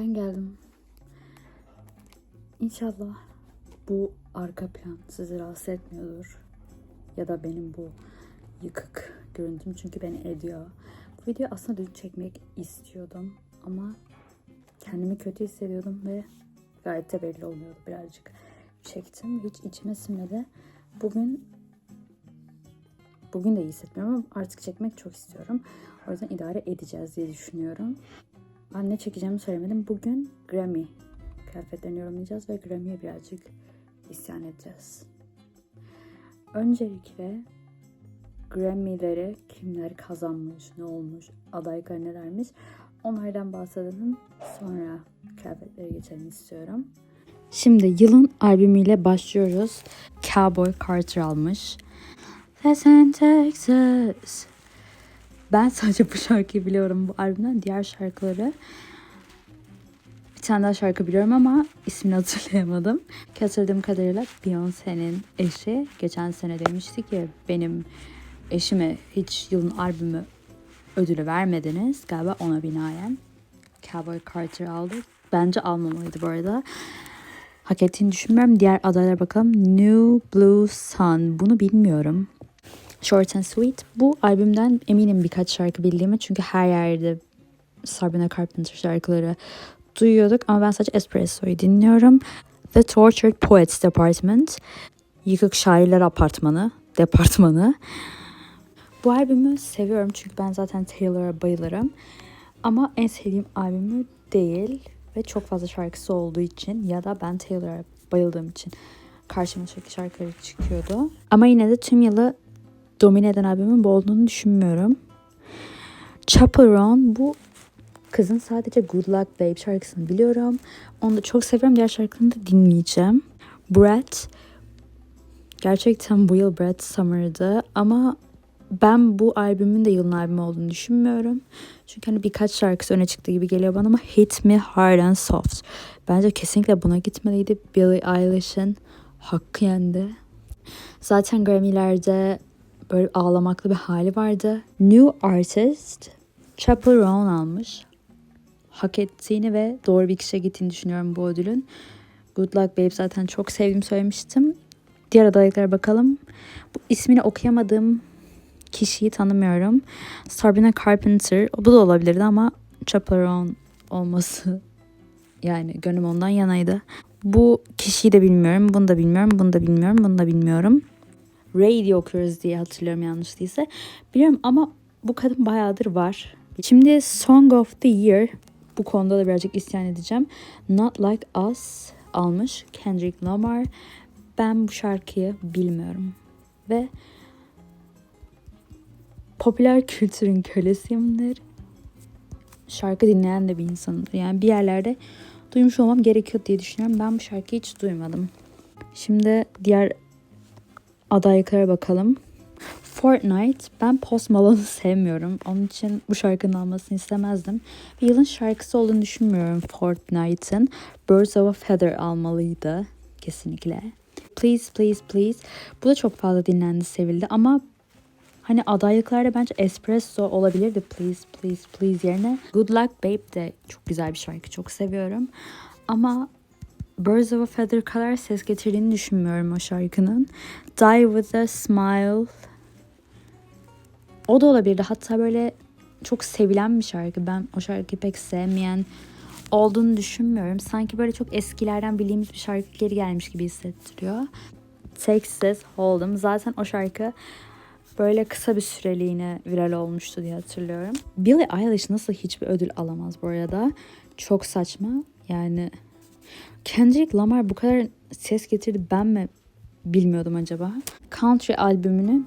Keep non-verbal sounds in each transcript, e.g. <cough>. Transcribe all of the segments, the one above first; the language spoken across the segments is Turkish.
Ben geldim. İnşallah bu arka plan sizi rahatsız etmiyordur. Ya da benim bu yıkık görüntüm çünkü beni ediyor. Bu videoyu aslında dün çekmek istiyordum ama kendimi kötü hissediyordum ve gayet de belli oluyordu birazcık. Çektim hiç içime sinmedi. Bugün bugün de iyi hissetmiyorum ama artık çekmek çok istiyorum. O yüzden idare edeceğiz diye düşünüyorum. Ben ne çekeceğimi söylemedim. Bugün Grammy kıyafetlerini yorumlayacağız ve Grammy'ye birazcık isyan edeceğiz. Öncelikle Grammy'leri kimler kazanmış, ne olmuş, adaylar nelermiş onlardan bahsedelim. Sonra kıyafetlere geçelim istiyorum. Şimdi yılın albümüyle başlıyoruz. Cowboy Carter almış. Listen Texas. Ben sadece bu şarkıyı biliyorum bu albümden. Diğer şarkıları bir tane daha şarkı biliyorum ama ismini hatırlayamadım. Ki Hatırladığım kadarıyla Beyoncé'nin eşi geçen sene demişti ki benim eşime hiç yılın albümü ödülü vermediniz. Galiba ona binaen Cowboy Carter aldı. Bence almamalıydı bu arada. Hak ettiğini düşünmüyorum. Diğer adaylara bakalım. New Blue Sun. Bunu bilmiyorum. Short and Sweet. Bu albümden eminim birkaç şarkı bildiğimi çünkü her yerde Sabrina Carpenter şarkıları duyuyorduk ama ben sadece Espresso'yu dinliyorum. The Tortured Poets Department. Yıkık Şairler Apartmanı. Departmanı. Bu albümü seviyorum çünkü ben zaten Taylor'a bayılırım. Ama en sevdiğim albümü değil ve çok fazla şarkısı olduğu için ya da ben Taylor'a bayıldığım için karşıma sürekli şarkıları çıkıyordu. Ama yine de tüm yılı domine eden albümün bu olduğunu düşünmüyorum. Chaperone bu kızın sadece Good Luck Babe şarkısını biliyorum. Onu da çok seviyorum. Diğer şarkılarını da dinleyeceğim. Brett gerçekten bu yıl Brett Summer'dı ama ben bu albümün de yılın albümü olduğunu düşünmüyorum. Çünkü hani birkaç şarkısı öne çıktı gibi geliyor bana ama Hit Me Hard and Soft. Bence kesinlikle buna gitmeliydi. Billie Eilish'in hakkı yendi. Zaten Grammy'lerde böyle ağlamaklı bir hali vardı. New Artist Chaperone almış. Hak ettiğini ve doğru bir kişiye gittiğini düşünüyorum bu ödülün. Good Luck Babe zaten çok sevdiğimi söylemiştim. Diğer adaylıklara bakalım. Bu ismini okuyamadığım kişiyi tanımıyorum. Sabrina Carpenter. Bu da olabilirdi ama Chaperone olması <laughs> yani gönlüm ondan yanaydı. Bu kişiyi de bilmiyorum. Bunu da bilmiyorum. Bunu da bilmiyorum. Bunu da bilmiyorum. Ray diye okuyoruz diye hatırlıyorum yanlış değilse. Biliyorum ama bu kadın bayağıdır var. Şimdi Song of the Year bu konuda da birazcık isyan edeceğim. Not Like Us almış Kendrick Lamar. Ben bu şarkıyı bilmiyorum. Ve popüler kültürün kölesiyimdir. Şarkı dinleyen de bir insanımdır. Yani bir yerlerde duymuş olmam gerekiyor diye düşünüyorum. Ben bu şarkıyı hiç duymadım. Şimdi diğer adaylıklara bakalım. Fortnite. Ben Post Malone'u sevmiyorum. Onun için bu şarkının almasını istemezdim. Bir yılın şarkısı olduğunu düşünmüyorum Fortnite'ın. Birds of a Feather almalıydı. Kesinlikle. Please Please Please. Bu da çok fazla dinlendi, sevildi ama hani adaylıklarda bence Espresso olabilirdi Please Please Please yerine. Good Luck Babe de çok güzel bir şarkı. Çok seviyorum. Ama Birds of a Feather kadar ses getirdiğini düşünmüyorum o şarkının. Die With A Smile o da olabilirdi. Hatta böyle çok sevilen bir şarkı. Ben o şarkıyı pek sevmeyen olduğunu düşünmüyorum. Sanki böyle çok eskilerden bildiğimiz bir şarkı geri gelmiş gibi hissettiriyor. Texas Hold'em. Zaten o şarkı böyle kısa bir süreliğine viral olmuştu diye hatırlıyorum. Billie Eilish nasıl hiçbir ödül alamaz bu arada? Çok saçma. Yani Kendrick Lamar bu kadar ses getirdi ben mi bilmiyordum acaba? Country albümünü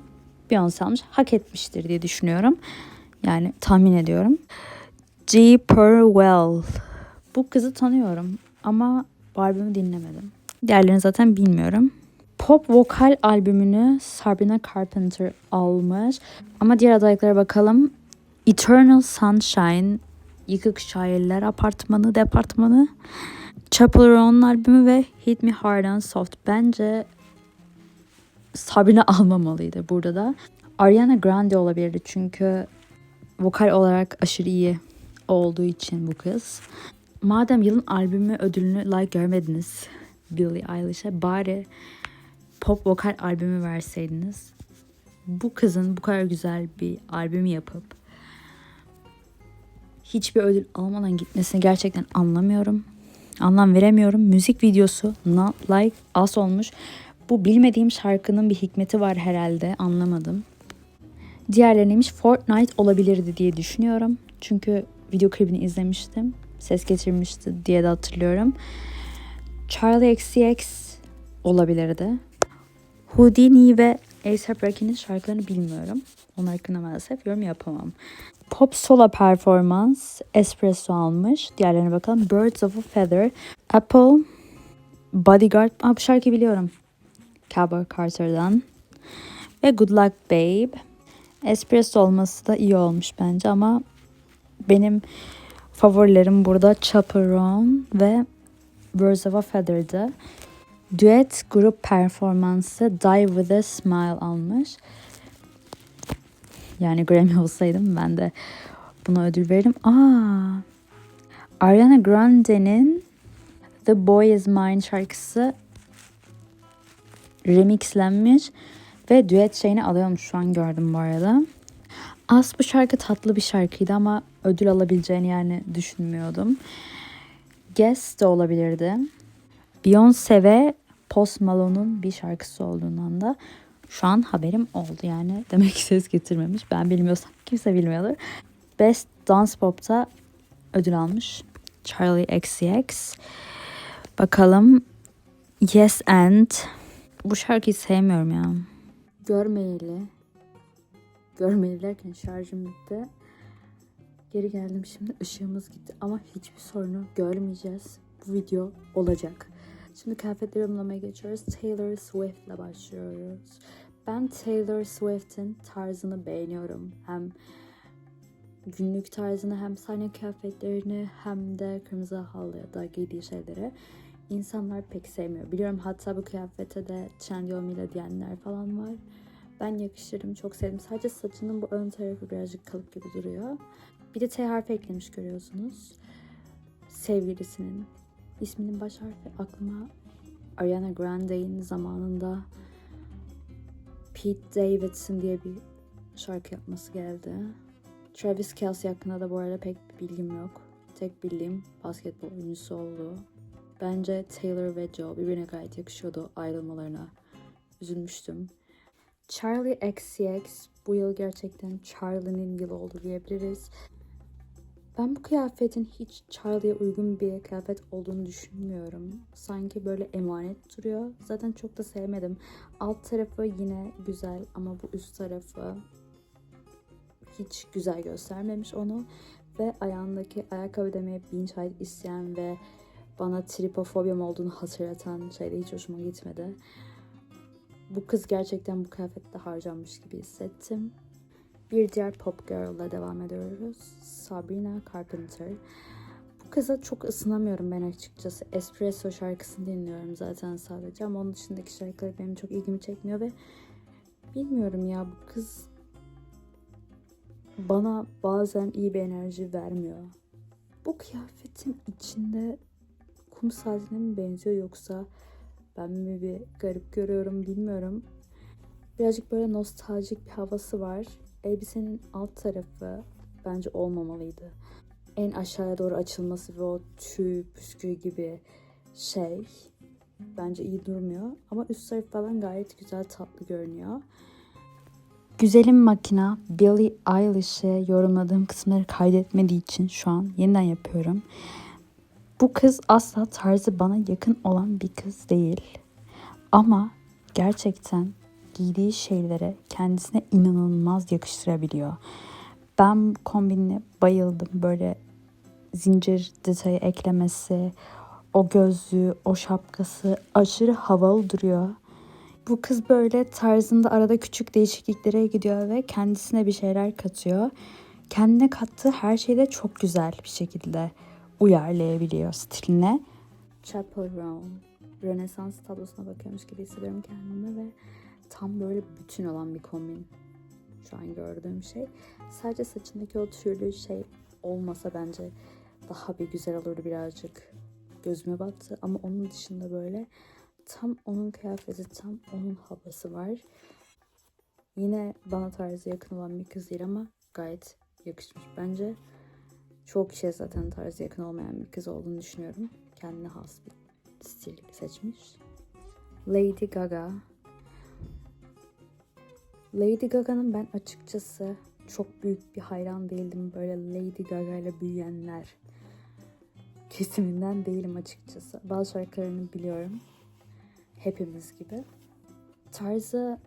Beyoncé almış. Hak etmiştir diye düşünüyorum. Yani tahmin ediyorum. G. Purwell. Bu kızı tanıyorum ama bu albümü dinlemedim. Diğerlerini zaten bilmiyorum. Pop vokal albümünü Sabrina Carpenter almış. Ama diğer adaylıklara bakalım. Eternal Sunshine, Yıkık Şairler Apartmanı, Departmanı, Chaperone albümü ve Hit Me Hard and Soft. Bence Sabrina <laughs> almamalıydı burada da. Ariana Grande olabilirdi çünkü vokal olarak aşırı iyi olduğu için bu kız. madem yılın albümü ödülünü like görmediniz Billie Eilish'e bari pop vokal albümü verseydiniz. Bu kızın bu kadar güzel bir albüm yapıp hiçbir ödül almadan gitmesini gerçekten anlamıyorum. Anlam veremiyorum. Müzik videosu not like as olmuş. Bu bilmediğim şarkının bir hikmeti var herhalde. Anlamadım. Diğerleri neymiş? Fortnite olabilirdi diye düşünüyorum. Çünkü video klibini izlemiştim. Ses geçirmişti diye de hatırlıyorum. Charlie XCX olabilirdi. Houdini ve A$AP Rocky'nin şarkılarını bilmiyorum. Onlar hakkında maalesef yorum yapamam. Pop solo performans Espresso almış. Diğerlerine bakalım. Birds of a Feather, Apple, Bodyguard. Aa, bu şarkıyı biliyorum. Cowboy Carter'dan. Ve Good Luck Babe. Espresso olması da iyi olmuş bence ama benim favorilerim burada Chaperone ve Birds of a Feather'dı. Duet grup performansı Die With A Smile almış. Yani Grammy olsaydım ben de buna ödül veririm. Aa, Ariana Grande'nin The Boy Is Mine şarkısı remixlenmiş ve düet şeyini alıyormuş şu an gördüm bu arada. As bu şarkı tatlı bir şarkıydı ama ödül alabileceğini yani düşünmüyordum. Guess de olabilirdi. Beyoncé ve Post Malone'un bir şarkısı olduğundan da şu an haberim oldu yani. <laughs> Demek ki ses getirmemiş. Ben bilmiyorsam kimse bilmiyordur. Best Dance Pop'ta ödül almış. Charlie XCX. Bakalım. Yes and. Bu şarkıyı sevmiyorum ya. Görmeyeli. Görmeyeli derken şarjım bitti. Geri geldim şimdi ışığımız gitti ama hiçbir sorunu görmeyeceğiz. Bu video olacak. Şimdi kıyafetleri yorumlamaya geçiyoruz. Taylor Swift başlıyoruz. Ben Taylor Swift'in tarzını beğeniyorum. Hem günlük tarzını hem sahne kıyafetlerini hem de kırmızı halıya da giydiği şeyleri insanlar pek sevmiyor. Biliyorum hatta bu kıyafete de Trendyol'uyla diyenler falan var. Ben yakışırım, çok sevdim. Sadece saçının bu ön tarafı birazcık kalıp gibi duruyor. Bir de T harfi eklemiş görüyorsunuz. Sevgilisinin isminin baş harfi aklıma Ariana Grande'in zamanında Pete Davidson diye bir şarkı yapması geldi. Travis Kelce hakkında da bu arada pek bir bilgim yok. Tek bildiğim basketbol oyuncusu oldu. Bence Taylor ve Joe birbirine gayet yakışıyordu ayrılmalarına. Üzülmüştüm. Charlie XCX bu yıl gerçekten Charlie'nin yılı oldu diyebiliriz. Ben bu kıyafetin hiç Charlie'ye uygun bir kıyafet olduğunu düşünmüyorum. Sanki böyle emanet duruyor. Zaten çok da sevmedim. Alt tarafı yine güzel ama bu üst tarafı hiç güzel göstermemiş onu. Ve ayağındaki ayakkabı demeye bin şahit isteyen ve bana tripofobiyam olduğunu hatırlatan şey hiç hoşuma gitmedi. Bu kız gerçekten bu kıyafette harcanmış gibi hissettim. Bir diğer pop girl ile devam ediyoruz. Sabrina Carpenter. Bu kıza çok ısınamıyorum ben açıkçası. Espresso şarkısını dinliyorum zaten sadece ama onun dışındaki şarkılar benim çok ilgimi çekmiyor ve bilmiyorum ya bu kız bana bazen iyi bir enerji vermiyor. Bu kıyafetin içinde kum saatine mi benziyor yoksa ben mi bir garip görüyorum bilmiyorum. Birazcık böyle nostaljik bir havası var. Elbisenin alt tarafı bence olmamalıydı. En aşağıya doğru açılması ve o tüy püskü gibi şey bence iyi durmuyor. Ama üst tarafı falan gayet güzel tatlı görünüyor. Güzelim makina Billie Eilish'e yorumladığım kısımları kaydetmediği için şu an yeniden yapıyorum. Bu kız asla tarzı bana yakın olan bir kız değil. Ama gerçekten giydiği şeylere kendisine inanılmaz yakıştırabiliyor. Ben kombinine bayıldım. Böyle zincir detayı eklemesi, o gözlüğü, o şapkası aşırı havalı duruyor. Bu kız böyle tarzında arada küçük değişikliklere gidiyor ve kendisine bir şeyler katıyor. Kendine kattığı her şeyde çok güzel bir şekilde uyarlayabiliyor stiline. Chaperone. Rönesans tablosuna bakıyormuş gibi hissediyorum kendimi ve tam böyle bütün olan bir kombin şu an gördüğüm şey. Sadece saçındaki o türlü şey olmasa bence daha bir güzel olurdu birazcık. Gözüme battı ama onun dışında böyle tam onun kıyafeti, tam onun havası var. Yine bana tarzı yakın olan bir kız değil ama gayet yakışmış. Bence çok kişiye zaten tarzı yakın olmayan bir kız olduğunu düşünüyorum. Kendine has bir stil seçmiş. Lady Gaga. Lady Gaga'nın ben açıkçası çok büyük bir hayran değildim. Böyle Lady Gaga ile büyüyenler kesiminden değilim açıkçası. Bazı şarkılarını biliyorum. Hepimiz gibi. Tarzı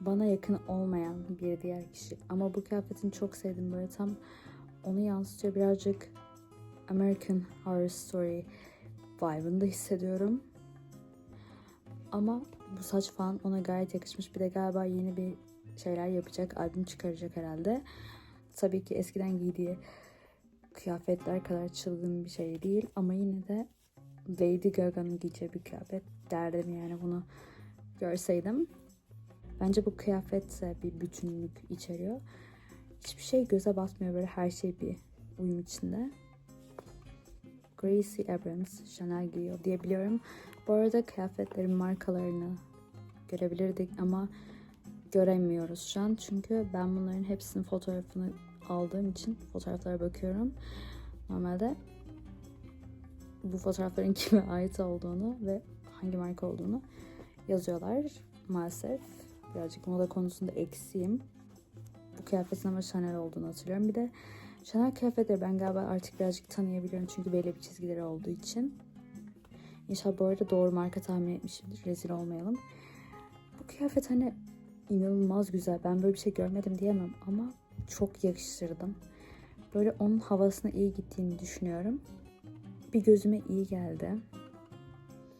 bana yakın olmayan bir diğer kişi. Ama bu kıyafetini çok sevdim. Böyle tam onu yansıtıyor. Birazcık American Horror Story vibe'ını hissediyorum. Ama bu saç falan ona gayet yakışmış. Bir de galiba yeni bir şeyler yapacak. Albüm çıkaracak herhalde. Tabii ki eskiden giydiği kıyafetler kadar çılgın bir şey değil. Ama yine de Lady Gaga'nın giyeceği bir kıyafet derdim yani bunu görseydim. Bence bu kıyafet de bir bütünlük içeriyor. Hiçbir şey göze batmıyor böyle her şey bir uyum içinde. Gracie Abrams Chanel giyiyor diye biliyorum. Bu arada kıyafetlerin markalarını görebilirdik ama göremiyoruz şu an. Çünkü ben bunların hepsinin fotoğrafını aldığım için fotoğraflara bakıyorum. Normalde bu fotoğrafların <laughs> kime ait olduğunu ve hangi marka olduğunu yazıyorlar. Maalesef birazcık moda konusunda eksiğim. Bu kıyafetin ama Chanel olduğunu hatırlıyorum. Bir de Chanel kıyafetleri ben galiba artık birazcık tanıyabiliyorum çünkü belli bir çizgileri olduğu için. İnşallah bu arada doğru marka tahmin etmişimdir. Rezil olmayalım. Bu kıyafet hani inanılmaz güzel. Ben böyle bir şey görmedim diyemem ama çok yakıştırdım. Böyle onun havasına iyi gittiğini düşünüyorum. Bir gözüme iyi geldi.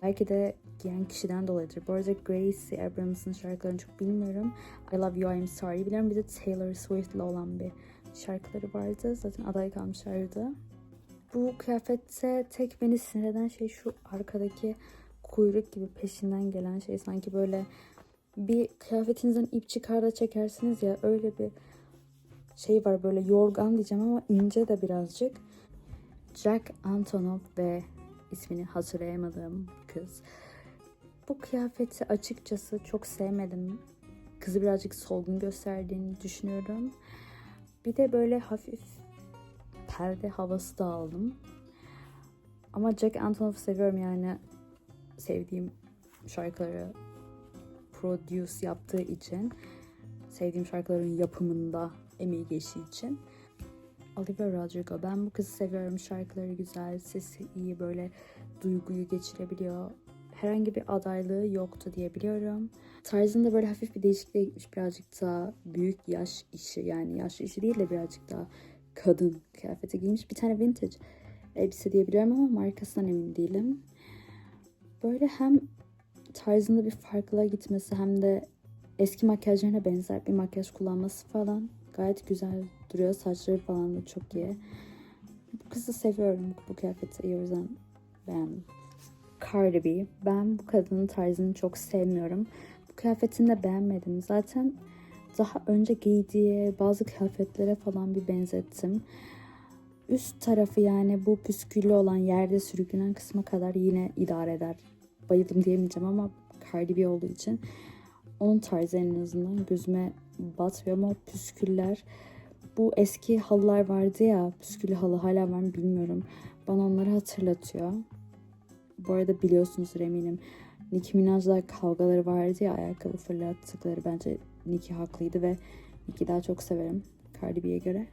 Belki de giyen kişiden dolayıdır. Bu arada Gracie Abrams'ın şarkılarını çok bilmiyorum. I Love You, I'm Sorry biliyorum. Bir de Taylor Swift'le olan bir şarkıları vardı. Zaten aday kalmışlardı. Bu kıyafette tek beni sinir eden şey şu arkadaki kuyruk gibi peşinden gelen şey. Sanki böyle bir kıyafetinizden ip çıkar da çekersiniz ya öyle bir şey var böyle yorgan diyeceğim ama ince de birazcık. Jack Antonoff ve ismini hatırlayamadığım kız. Bu kıyafeti açıkçası çok sevmedim. Kızı birazcık solgun gösterdiğini düşünüyorum. Bir de böyle hafif perde havası da aldım. Ama Jack Antonoff'u seviyorum yani sevdiğim şarkıları produce yaptığı için sevdiğim şarkıların yapımında emeği geçtiği için Olivia Rodrigo. Ben bu kızı seviyorum. Şarkıları güzel, sesi iyi, böyle duyguyu geçirebiliyor. Herhangi bir adaylığı yoktu diye biliyorum. Tarzında böyle hafif bir değişikliğe gitmiş. Birazcık daha büyük yaş işi yani yaş işi değil de birazcık daha kadın kıyafeti giymiş. Bir tane vintage elbise diye biliyorum ama markasından emin değilim. Böyle hem tarzında bir farklılığa gitmesi hem de eski makyajlarına benzer bir makyaj kullanması falan gayet güzel duruyor. Saçları falan da çok iyi. Bu kızı seviyorum. Bu kıyafeti iyi o yüzden beğendim. Cardi B. Ben bu kadının tarzını çok sevmiyorum. Bu kıyafetini de beğenmedim. Zaten daha önce giydiği bazı kıyafetlere falan bir benzettim. Üst tarafı yani bu püsküllü olan yerde sürüklenen kısma kadar yine idare eder. Bayıldım diyemeyeceğim ama Cardi B olduğu için onun tarzı en azından gözüme batmıyor ama püsküller bu eski halılar vardı ya püsküllü halı hala var mı bilmiyorum. Bana onları hatırlatıyor. Bu arada biliyorsunuzdur eminim. Nicki Minaj'la kavgaları vardı ya ayakkabı fırlattıkları. Bence Nicki haklıydı ve Nicki daha çok severim Cardi B'ye göre.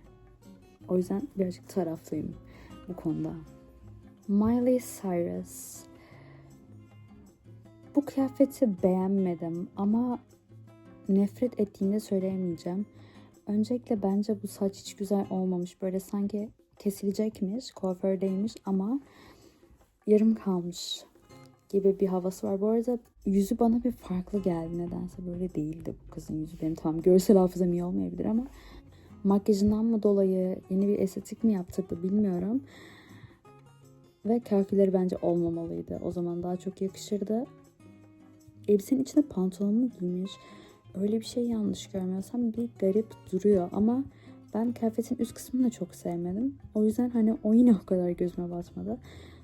O yüzden birazcık taraflıyım bu konuda. Miley Cyrus. Bu kıyafeti beğenmedim ama nefret ettiğimi söyleyemeyeceğim. Öncelikle bence bu saç hiç güzel olmamış. Böyle sanki kesilecekmiş, kuafördeymiş ama yarım kalmış gibi bir havası var. Bu arada yüzü bana bir farklı geldi nedense böyle değildi bu kızın yüzü. Benim tam görsel hafızam iyi olmayabilir ama makyajından mı dolayı yeni bir estetik mi yaptırdı bilmiyorum. Ve kalkülleri bence olmamalıydı. O zaman daha çok yakışırdı. Elbisenin içine pantolon mu giymiş? Öyle bir şey yanlış görmüyorsam bir garip duruyor ama Ben kıyafetin üst kısmını da çok sevmedim. O yüzden hani o yine o kadar gözüme batmadı.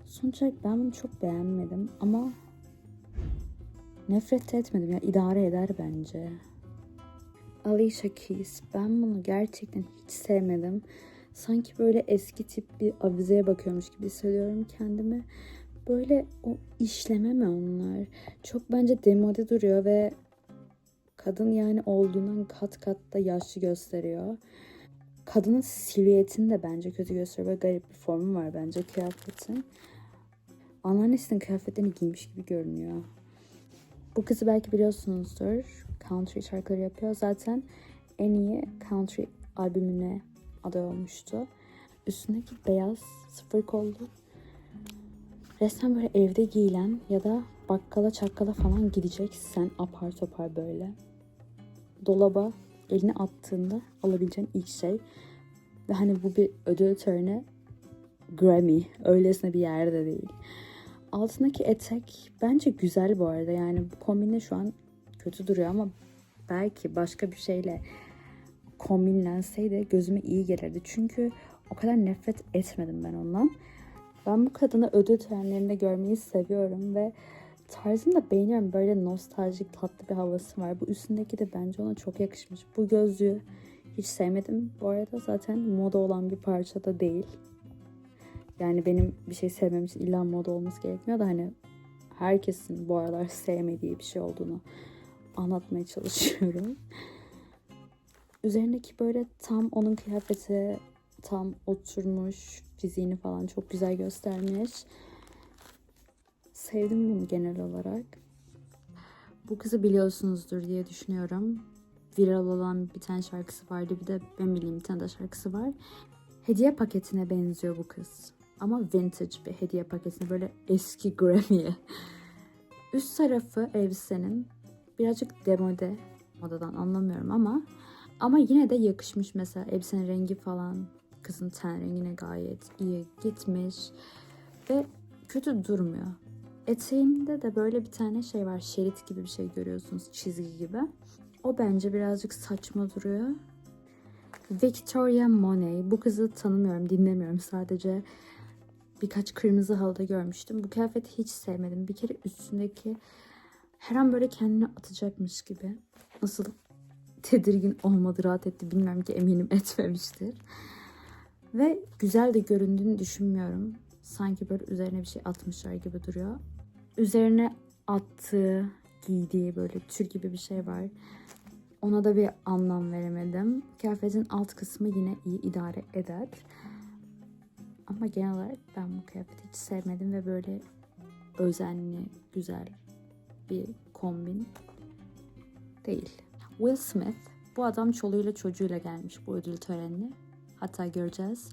Sonuç olarak ben bunu çok beğenmedim ama nefret etmedim ya idare eder bence. Alicia Keys. Ben bunu gerçekten hiç sevmedim. Sanki böyle eski tip bir avizeye bakıyormuş gibi hissediyorum kendimi. Böyle o işleme mi onlar? Çok bence demode duruyor ve kadın yani olduğundan kat kat da yaşlı gösteriyor. Kadının silüetini de bence kötü gösteriyor. Böyle garip bir formu var bence kıyafetin. Anneannesinin kıyafetlerini giymiş gibi görünüyor. Bu kızı belki biliyorsunuzdur. Country şarkıları yapıyor. Zaten en iyi country albümüne aday olmuştu. Üstündeki beyaz sıfır kollu resmen böyle evde giyilen ya da bakkala çakkala falan gideceksen apar topar böyle. Dolaba elini attığında alabileceğin ilk şey. Ve hani bu bir ödül töreni Grammy. Öylesine bir yerde değil. Altındaki etek bence güzel bu arada. Yani bu kombinle şu an kötü duruyor ama belki başka bir şeyle kombinlenseydi gözüme iyi gelirdi. Çünkü o kadar nefret etmedim ben ondan. Ben bu kadını ödül törenlerinde görmeyi seviyorum ve tarzını da beğeniyorum. Böyle nostaljik tatlı bir havası var. Bu üstündeki de bence ona çok yakışmış. Bu gözlüğü hiç sevmedim. Bu arada zaten moda olan bir parça da değil. Yani benim bir şey sevmem için illa moda olması gerekmiyor da hani herkesin bu aralar sevmediği bir şey olduğunu anlatmaya çalışıyorum. Üzerindeki böyle tam onun kıyafeti tam oturmuş. Fiziğini falan çok güzel göstermiş. Sevdim bunu genel olarak. Bu kızı biliyorsunuzdur diye düşünüyorum. Viral olan bir tane şarkısı vardı. Bir de ben bileyim bir tane de şarkısı var. Hediye paketine benziyor bu kız. Ama vintage bir hediye paketine. Böyle eski Grammy'ye. <laughs> Üst tarafı elbisenin birazcık demode. Modadan anlamıyorum ama ama yine de yakışmış mesela elbisenin rengi falan kızın ten rengine gayet iyi gitmiş ve kötü durmuyor. Eteğinde de böyle bir tane şey var şerit gibi bir şey görüyorsunuz çizgi gibi. O bence birazcık saçma duruyor. Victoria Monet. Bu kızı tanımıyorum, dinlemiyorum. Sadece birkaç kırmızı halıda görmüştüm. Bu kıyafeti hiç sevmedim. Bir kere üstündeki her an böyle kendini atacakmış gibi. Nasıl tedirgin olmadı, rahat etti bilmiyorum ki eminim <laughs> etmemiştir. Ve güzel de göründüğünü düşünmüyorum. Sanki böyle üzerine bir şey atmışlar gibi duruyor. Üzerine attığı, giydiği böyle tür gibi bir şey var. Ona da bir anlam veremedim. Kıyafetin alt kısmı yine iyi idare eder. Ama genel olarak ben bu kıyafeti hiç sevmedim ve böyle özenli, güzel bir kombin değil. Will Smith, bu adam çoluğuyla çocuğuyla gelmiş bu ödül törenine. Hatta göreceğiz.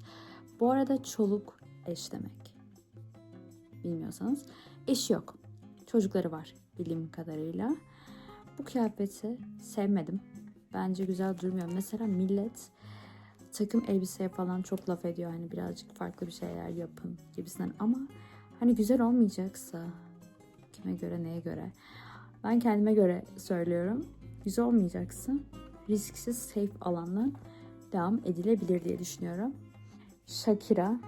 Bu arada çoluk eş demek. Bilmiyorsanız. Eş yok. Çocukları var bildiğim kadarıyla. Bu kıyafeti sevmedim. Bence güzel durmuyor. Mesela millet takım elbiseye falan çok laf ediyor. Hani birazcık farklı bir şeyler yapın gibisinden. Ama hani güzel olmayacaksa kime göre neye göre. Ben kendime göre söylüyorum. Güzel olmayacaksa risksiz safe alanla devam edilebilir diye düşünüyorum. Shakira.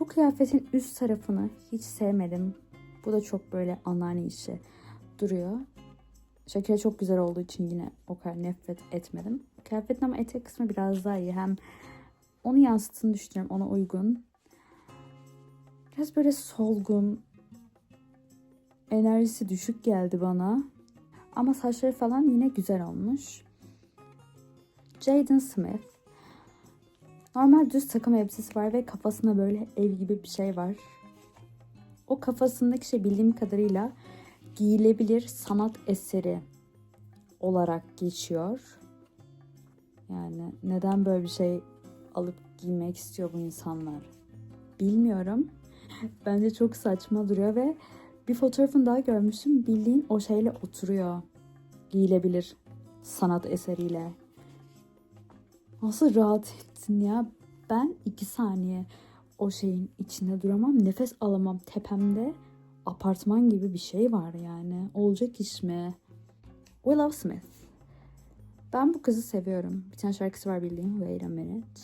Bu kıyafetin üst tarafını hiç sevmedim. Bu da çok böyle anneanne işi duruyor. Shakira çok güzel olduğu için yine o kadar nefret etmedim. Kıyafetin ama etek kısmı biraz daha iyi. Hem onu yansıttığını düşünüyorum. Ona uygun. Biraz böyle solgun. Enerjisi düşük geldi bana. Ama saçları falan yine güzel olmuş. Jaden Smith. Normal düz takım elbisesi var ve kafasında böyle ev gibi bir şey var. O kafasındaki şey bildiğim kadarıyla giyilebilir sanat eseri olarak geçiyor. Yani neden böyle bir şey alıp giymek istiyor bu insanlar? Bilmiyorum. <laughs> Bence çok saçma duruyor ve bir fotoğrafını daha görmüştüm. Bildiğin o şeyle oturuyor. Giyilebilir sanat eseriyle. Nasıl rahat ettin ya? Ben iki saniye o şeyin içinde duramam. Nefes alamam. Tepemde apartman gibi bir şey var yani. Olacak iş mi? Willow Smith. Ben bu kızı seviyorum. Bir tane şarkısı var bildiğim. Wait a minute.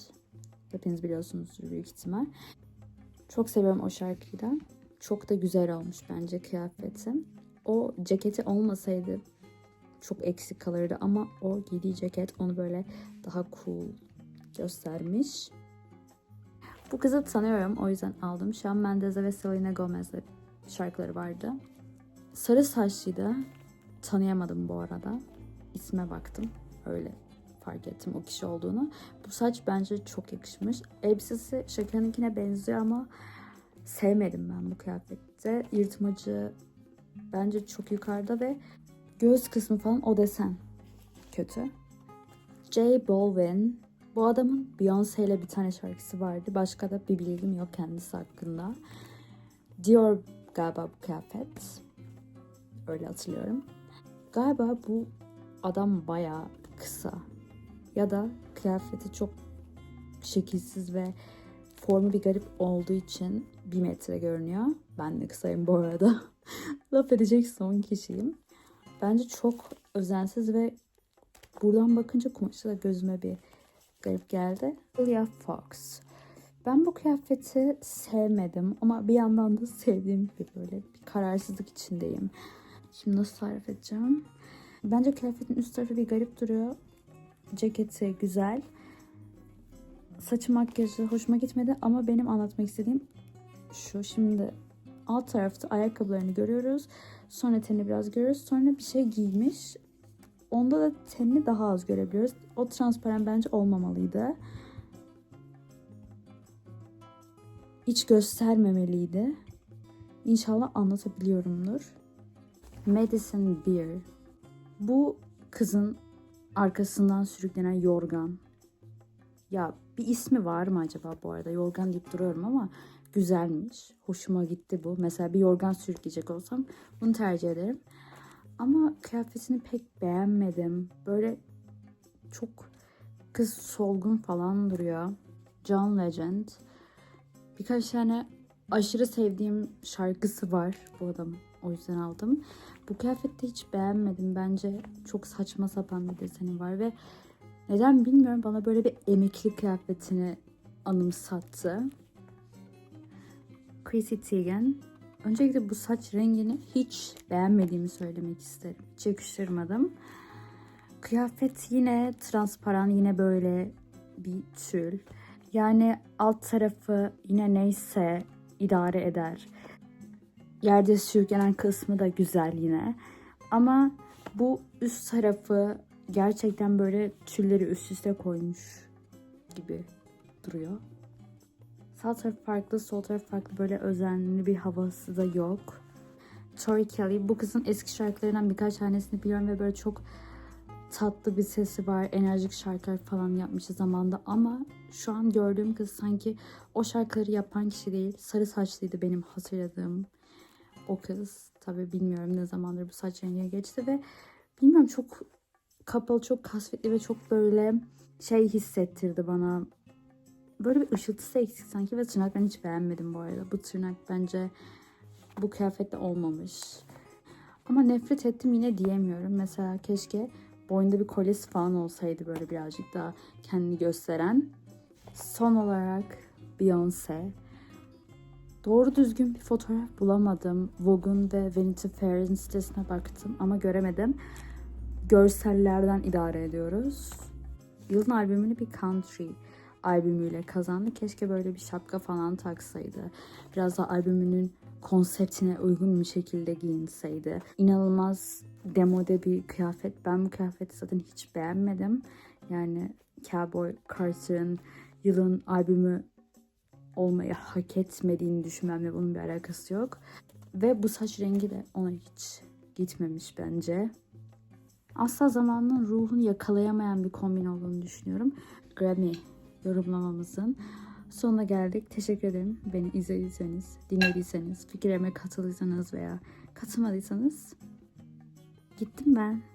Hepiniz biliyorsunuzdur büyük ihtimal. Çok seviyorum o şarkıyı da. Çok da güzel olmuş bence kıyafeti. O ceketi olmasaydı çok eksik kalırdı ama o giydiği ceket onu böyle daha cool göstermiş. Bu kızı tanıyorum o yüzden aldım. Shawn Mendes'e ve Selena Gomez'le şarkıları vardı. Sarı saçlıydı. Tanıyamadım bu arada. İsme baktım. Öyle fark ettim o kişi olduğunu. Bu saç bence çok yakışmış. Elbisesi Shakira'nınkine benziyor ama sevmedim ben bu kıyafette. Yırtmacı bence çok yukarıda ve göğüs kısmı falan o desen kötü. J Balvin. Bu adamın Beyoncé ile bir tane şarkısı vardı. Başka da bir bilgim yok kendisi hakkında. Dior galiba bu kıyafet. Öyle hatırlıyorum. Galiba bu adam bayağı kısa. Ya da kıyafeti çok şekilsiz ve formu bir garip olduğu için bir metre görünüyor. Ben de kısayım bu arada. <laughs> Laf edecek son kişiyim. Bence çok özensiz ve buradan bakınca kumaşı da gözüme bir garip geldi. Julia Fox. Ben bu kıyafeti sevmedim ama bir yandan da sevdiğim gibi böyle bir kararsızlık içindeyim. Şimdi nasıl tarif edeceğim? Bence kıyafetin üst tarafı bir garip duruyor. Ceketi güzel. Saçı makyajı hoşuma gitmedi ama benim anlatmak istediğim şu. Şimdi alt tarafta ayakkabılarını görüyoruz. Sonra tenini biraz görüyoruz. Sonra bir şey giymiş. Onda da tenini daha az görebiliyoruz. O transparan bence olmamalıydı. Hiç göstermemeliydi. İnşallah anlatabiliyorumdur. Madison Beer. Bu kızın arkasından sürüklenen yorgan. Ya bir ismi var mı acaba bu arada? Yorgan deyip duruyorum ama güzelmiş. Hoşuma gitti bu. Mesela bir yorgan sürükleyecek olsam bunu tercih ederim. Ama kıyafetini pek beğenmedim. Böyle çok kız solgun falan duruyor. John Legend. Birkaç tane aşırı sevdiğim şarkısı var bu adam. O yüzden aldım. Bu kıyafeti hiç beğenmedim. Bence çok saçma sapan bir deseni var ve neden bilmiyorum bana böyle bir emekli kıyafetini anımsattı. Chrissy Teigen. Öncelikle bu saç rengini hiç beğenmediğimi söylemek isterim. Hiç yakıştırmadım. Kıyafet yine transparan, yine böyle bir tül. Yani alt tarafı yine neyse idare eder. Yerde sürüklenen kısmı da güzel yine. Ama bu üst tarafı gerçekten böyle tülleri üst üste koymuş gibi duruyor. Sağ taraf farklı, sol taraf farklı. Böyle özenli bir havası da yok. Tori Kelly. Bu kızın eski şarkılarından birkaç tanesini biliyorum ve böyle çok tatlı bir sesi var. Enerjik şarkılar falan yapmıştı zamanda ama şu an gördüğüm kız sanki o şarkıları yapan kişi değil. Sarı saçlıydı benim hatırladığım o kız. Tabii bilmiyorum ne zamandır bu saç rengine geçti ve bilmiyorum çok kapalı, çok kasvetli ve çok böyle şey hissettirdi bana. Böyle bir ışıltısı eksik sanki ve tırnaklarını hiç beğenmedim bu arada. Bu tırnak bence bu kıyafetle olmamış. Ama nefret ettim yine diyemiyorum. Mesela keşke boynunda bir kolyesi falan olsaydı böyle birazcık daha kendini gösteren. Son olarak Beyoncé. Doğru düzgün bir fotoğraf bulamadım. Vogue'un ve Vanity Fair'in sitesine baktım ama göremedim. Görsellerden idare ediyoruz. Yılın albümünü bir country albümüyle kazandı. Keşke böyle bir şapka falan taksaydı. Biraz da albümünün konseptine uygun bir şekilde giyinseydi. İnanılmaz demode bir kıyafet. Ben bu kıyafeti zaten hiç beğenmedim. Yani Cowboy Carter'ın yılın albümü olmayı hak etmediğini düşünmemle bunun bir alakası yok. Ve bu saç rengi de ona hiç gitmemiş bence. Asla zamanının ruhunu yakalayamayan bir kombin olduğunu düşünüyorum. Grammy yorumlamamızın sonuna geldik. Teşekkür ederim beni izlediyseniz, dinlediyseniz, fikirlerime katıldıysanız veya katılmadıysanız gittim ben.